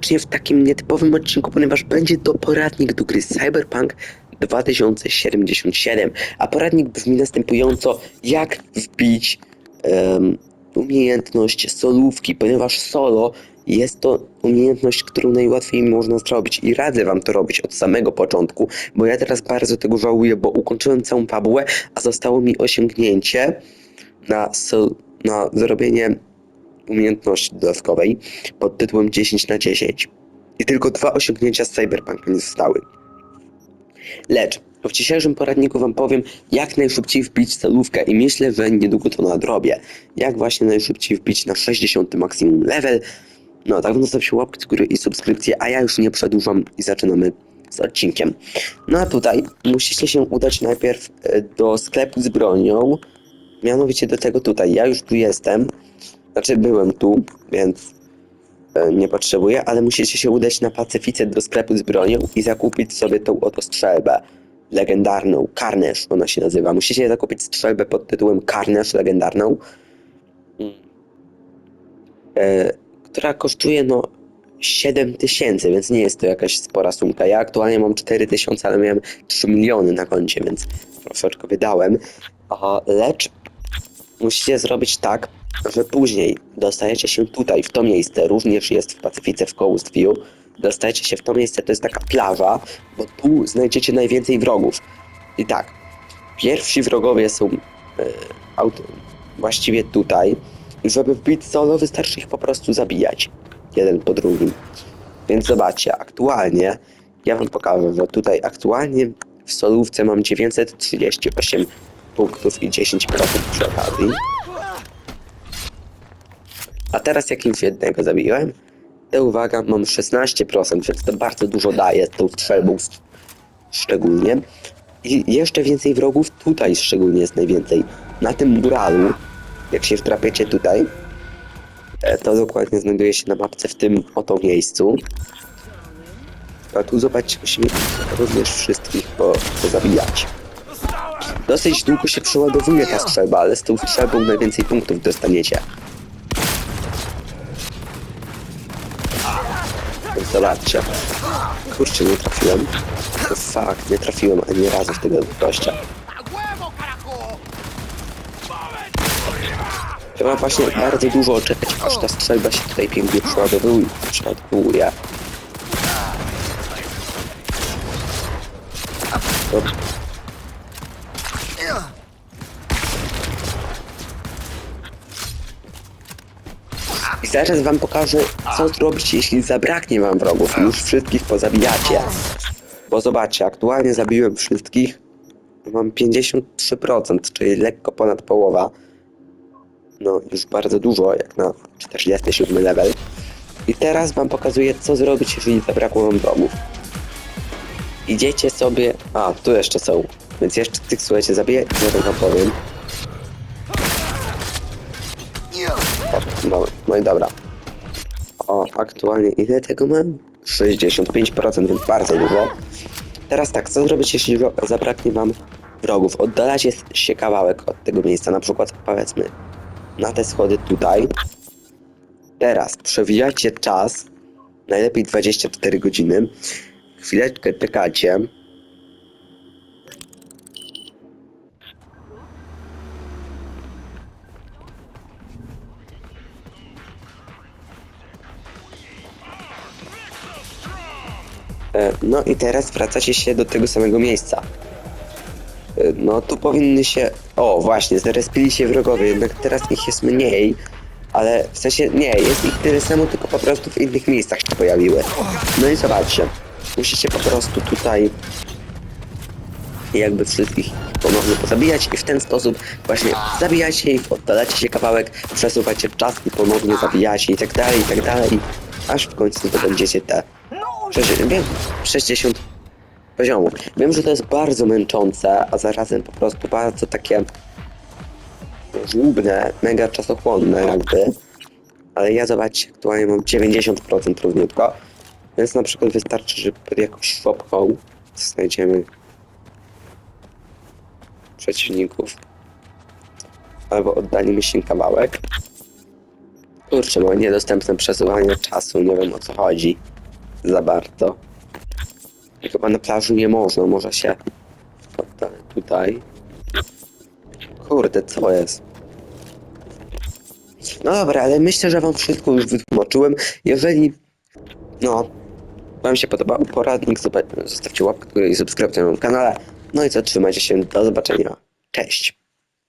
właśnie w takim nietypowym odcinku, ponieważ będzie to poradnik do gry Cyberpunk 2077, a poradnik brzmi następująco, jak wbić em, umiejętność solówki, ponieważ solo jest to umiejętność, którą najłatwiej można zrobić i radzę wam to robić od samego początku, bo ja teraz bardzo tego żałuję, bo ukończyłem całą fabułę, a zostało mi osiągnięcie na, sol- na zrobienie umiejętności dodatkowej pod tytułem 10 na 10 i tylko dwa osiągnięcia z Cyberpunka nie zostały. Lecz w dzisiejszym poradniku Wam powiem, jak najszybciej wbić celówkę i myślę, że niedługo to nadrobię. Jak właśnie najszybciej wbić na 60 maksimum level. No, tak więc zostawcie łapkę z góry i subskrypcję, a ja już nie przedłużam i zaczynamy z odcinkiem. No a tutaj musicie się udać najpierw e, do sklepu z bronią, mianowicie do tego tutaj. Ja już tu jestem, znaczy byłem tu, więc e, nie potrzebuję, ale musicie się udać na Pacyfice do sklepu z bronią i zakupić sobie tą oto strzelbę legendarną, Carnage ona się nazywa. Musicie zakupić strzelbę pod tytułem Carnage legendarną, e, która kosztuje no 7 tysięcy, więc nie jest to jakaś spora sumka. Ja aktualnie mam 4 tysiące, ale miałem 3 miliony na koncie, więc troszeczkę wydałem. A, lecz musicie zrobić tak, że później dostajecie się tutaj, w to miejsce, również jest w Pacyfice w Coast View, dostajecie się w to miejsce, to jest taka plaża, bo tu znajdziecie najwięcej wrogów. I tak, pierwsi wrogowie są e, właściwie tutaj. I żeby wbić solo, wystarczy ich po prostu zabijać. Jeden po drugim. Więc zobaczcie, aktualnie, ja wam pokażę, że tutaj aktualnie w solówce mam 938 punktów i 10% przy okazji. A teraz jakimś jednego zabiłem, to uwaga, mam 16%, więc to bardzo dużo daje tą strzelbą szczególnie. I jeszcze więcej wrogów tutaj szczególnie jest najwięcej. Na tym muralu, jak się wdrapiecie tutaj, e, to dokładnie znajduje się na mapce w tym oto miejscu. A tu zobaczcie, musimy również wszystkich po, pozabijać. Dosyć długo się przeładowuje ta strzelba, ale z tą strzelbą najwięcej punktów dostaniecie. Zobaczcie. Kurczę, nie trafiłem. To fakt, nie trafiłem ani razu w tego gościa. Trzeba właśnie bardzo dużo czekać, aż ta strzelba się tutaj pięknie przeładowuje. przeładowuje. Dobra. I zaraz wam pokażę, co zrobić, jeśli zabraknie wam wrogów już wszystkich pozabijacie. Bo zobaczcie, aktualnie zabiłem wszystkich. Mam 53%, czyli lekko ponad połowa. No, już bardzo dużo, jak na 47 level. I teraz wam pokazuję, co zrobić, jeżeli zabrakło wam wrogów. Idziecie sobie... A, tu jeszcze są. Więc jeszcze tych, słuchajcie, zabiję i wam powiem. No, no i dobra. O, aktualnie ile tego mam? 65%, więc bardzo dużo. Teraz tak, co zrobić, jeśli zabraknie wam wrogów? Oddalacie się kawałek od tego miejsca, na przykład powiedzmy na te schody tutaj. Teraz przewijacie czas, najlepiej 24 godziny. Chwileczkę czekacie. No i teraz wracacie się do tego samego miejsca. E, No tu powinny się... O, właśnie, zarespili się wrogowie, jednak teraz ich jest mniej. Ale w sensie, nie, jest ich tyle samo, tylko po prostu w innych miejscach się pojawiły. No i zobaczcie, musicie po prostu tutaj jakby wszystkich ponownie pozabijać i w ten sposób właśnie zabijacie ich, oddalacie się kawałek, przesuwacie czas i ponownie zabijacie i tak dalej, i tak dalej, aż w końcu zdobędziecie te 60, wiem, 60 poziomów. Wiem, że to jest bardzo męczące, a zarazem po prostu bardzo takie żłobne, mega czasochłonne jakby. Ale ja zobaczcie, aktualnie mam 90% równiutko. Więc na przykład wystarczy, że pod jakąś szopką znajdziemy przeciwników. Albo oddalimy się kawałek. Kurczę, mam niedostępne przesuwanie czasu, nie wiem o co chodzi. Za bardzo. Chyba na plaży nie można, może się... Tutaj-. Kurde, co jest? No dobra, ale myślę, że wam wszystko już wytłumaczyłem. Jeżeli... No... Wam się podobał poradnik, zostawcie łapkę i subskrypcję na moim kanale. No i co, trzymajcie się, do zobaczenia. Cześć!